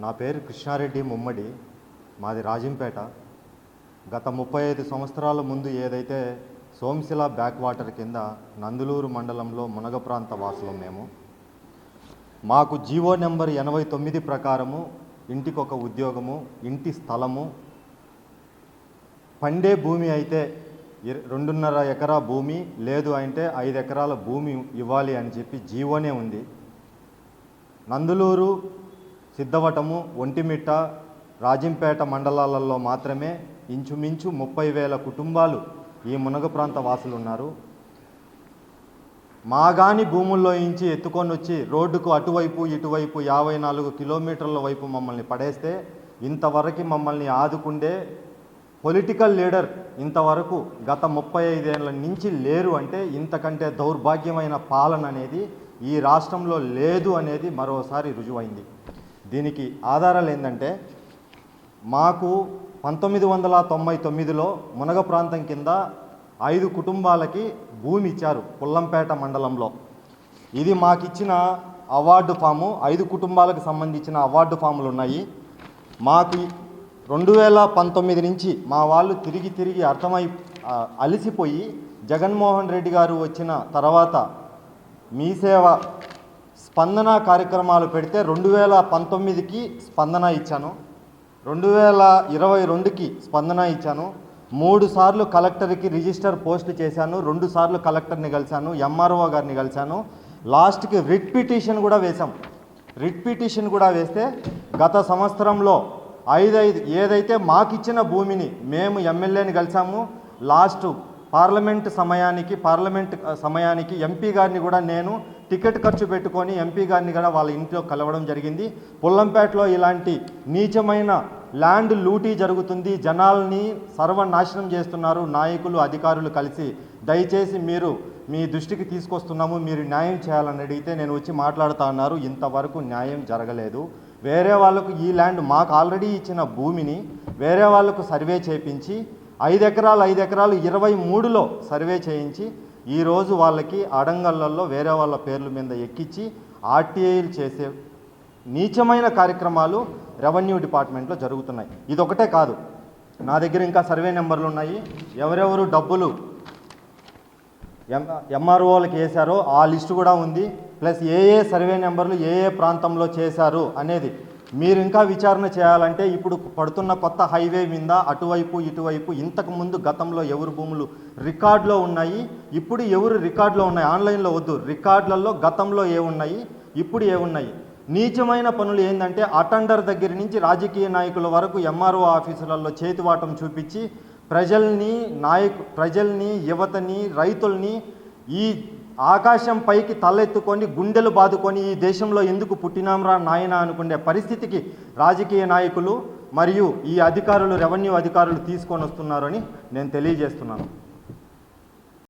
నా పేరు కృష్ణారెడ్డి ముమ్మడి. మాది రాజంపేట. గత ముప్పై ఐదు సంవత్సరాల ముందు ఏదైతే సోమశిల బ్యాక్ వాటర్ కింద నందులూరు మండలంలో మునగ ప్రాంత వాసులం మేము మాకు జీవో నెంబర్ ఎనభై తొమ్మిది ప్రకారము ఇంటికి ఒక ఉద్యోగము ఇంటి స్థలము. పండే భూమి అయితే రెండున్నర ఎకరా భూమి లేదు అంటే ఐదు ఎకరాల భూమి ఇవ్వాలి అని చెప్పి జీవోనే ఉంది. నందులూరు సిద్ధవటము ఒంటిమిట్ట రాజంపేట మండలాలలో మాత్రమే ఇంచుమించు ముప్పై వేల కుటుంబాలు ఈ మునగ ప్రాంత వాసులు ఉన్నారు మాగాని భూముల్లో ఇంచి ఎత్తుకొని వచ్చి రోడ్డుకు అటువైపు ఇటువైపు యాభై నాలుగు కిలోమీటర్ల వైపు మమ్మల్ని పడేస్తే ఇంతవరకు మమ్మల్ని ఆదుకుండే పొలిటికల్ లీడర్ ఇంతవరకు గత ముప్పై ఐదేళ్ళ నుంచి లేరు అంటే ఇంతకంటే దౌర్భాగ్యమైన పాలన అనేది ఈ రాష్ట్రంలో లేదు అనేది మరోసారి రుజువైంది. దీనికి ఆధారాలు ఏంటంటే మాకు పంతొమ్మిది వందల తొంభై తొమ్మిదిలో మునగ ప్రాంతం కింద ఐదు కుటుంబాలకి భూమి ఇచ్చారు పుల్లంపేట మండలంలో. ఇది మాకిచ్చిన అవార్డు ఫాము ఐదు కుటుంబాలకు సంబంధించిన అవార్డు ఫాములు ఉన్నాయి. మాకు రెండు వేల పంతొమ్మిది నుంచి మా వాళ్ళు తిరిగి తిరిగి అర్థమై అలసిపోయి జగన్మోహన్ రెడ్డి గారు వచ్చిన తర్వాత మీ సేవ స్పందన కార్యక్రమాలు పెడితే రెండు వేల పంతొమ్మిదికి స్పందన ఇచ్చాను. రెండు వేల ఇరవై రెండుకి స్పందన ఇచ్చాను. మూడు సార్లు కలెక్టర్కి రిజిస్టర్ పోస్ట్ చేశాను. రెండు సార్లు కలెక్టర్ని కలిశాను. ఎంఆర్ఓ గారిని కలిశాను. లాస్ట్కి రిట్ పిటిషన్ కూడా వేశాం. రిట్ పిటిషన్ కూడా వేస్తే గత సంవత్సరంలో ఐదైదు ఏదైతే మాకిచ్చిన భూమిని మేము ఎమ్మెల్యేని కలిసాము లాస్ట్ పార్లమెంట్ సమయానికి పార్లమెంట్ సమయానికి ఎంపీ గారిని కూడా నేను టికెట్ ఖర్చు పెట్టుకొని ఎంపీ గారిని కూడా వాళ్ళ ఇంట్లో కలవడం జరిగింది. పుల్లంపేటలో ఇలాంటి నీచమైన ల్యాండ్ లూటీ జరుగుతుంది. జనాల్ని సర్వనాశనం చేస్తున్నారు. నాయకులు అధికారులు కలిసి దయచేసి మీరు మీ దృష్టికి తీసుకొస్తున్నాము. మీరు న్యాయం చేయాలని అడిగితే నేను వచ్చి మాట్లాడుతా అన్నారు. ఇంతవరకు న్యాయం జరగలేదు. వేరే వాళ్ళకు ఈ ల్యాండ్ మాకు ఆల్రెడీ ఇచ్చిన భూమిని వేరే వాళ్ళకు సర్వే చేయించి ఐదు ఎకరాలు ఐదు ఎకరాలు ఇరవై మూడులో సర్వే చేయించి ఈరోజు వాళ్ళకి అడంగళ్ళల్లో వేరే వాళ్ళ పేర్ల మీద ఎక్కించి ఆర్టీఐలు చేసే నీచమైన కార్యక్రమాలు రెవెన్యూ డిపార్ట్మెంట్లో జరుగుతున్నాయి. ఇది ఒకటే కాదు. నా దగ్గర ఇంకా సర్వే నెంబర్లు ఉన్నాయి. ఎవరెవరు డబ్బులు ఎం ఎంఆర్ఓలకి వేశారో ఆ లిస్టు కూడా ఉంది. ప్లస్ ఏ ఏ సర్వే నెంబర్లు ఏ ఏ ప్రాంతంలో చేశారు అనేది మీరు ఇంకా విచారణ చేయాలంటే ఇప్పుడు పడుతున్న కొత్త హైవే మీద అటువైపు ఇటువైపు ఇంతకు ముందు గతంలో ఎవరు భూములు రికార్డులో ఉన్నాయి ఇప్పుడు ఎవరు రికార్డులో ఉన్నాయి? ఆన్లైన్లో వద్దు. రికార్డులలో గతంలో ఏమున్నాయి ఇప్పుడు ఏమున్నాయి నీచమైన పనులు ఏంటంటే అటెండర్ దగ్గర నుంచి రాజకీయ నాయకుల వరకు ఎంఆర్ఓ ఆఫీసులలో చేతివాటం చూపించి ప్రజల్ని నాయకు ప్రజల్ని యువతని రైతుల్ని ఈ ఆకాశం పైకి తలెత్తుకొని గుండెలు బాదుకొని ఈ దేశంలో ఎందుకు పుట్టినాంరా నాయన అనుకునే పరిస్థితికి రాజకీయ నాయకులు మరియు ఈ అధికారులు రెవెన్యూ అధికారులు తీసుకొని వస్తున్నారని నేను తెలియజేస్తున్నాను.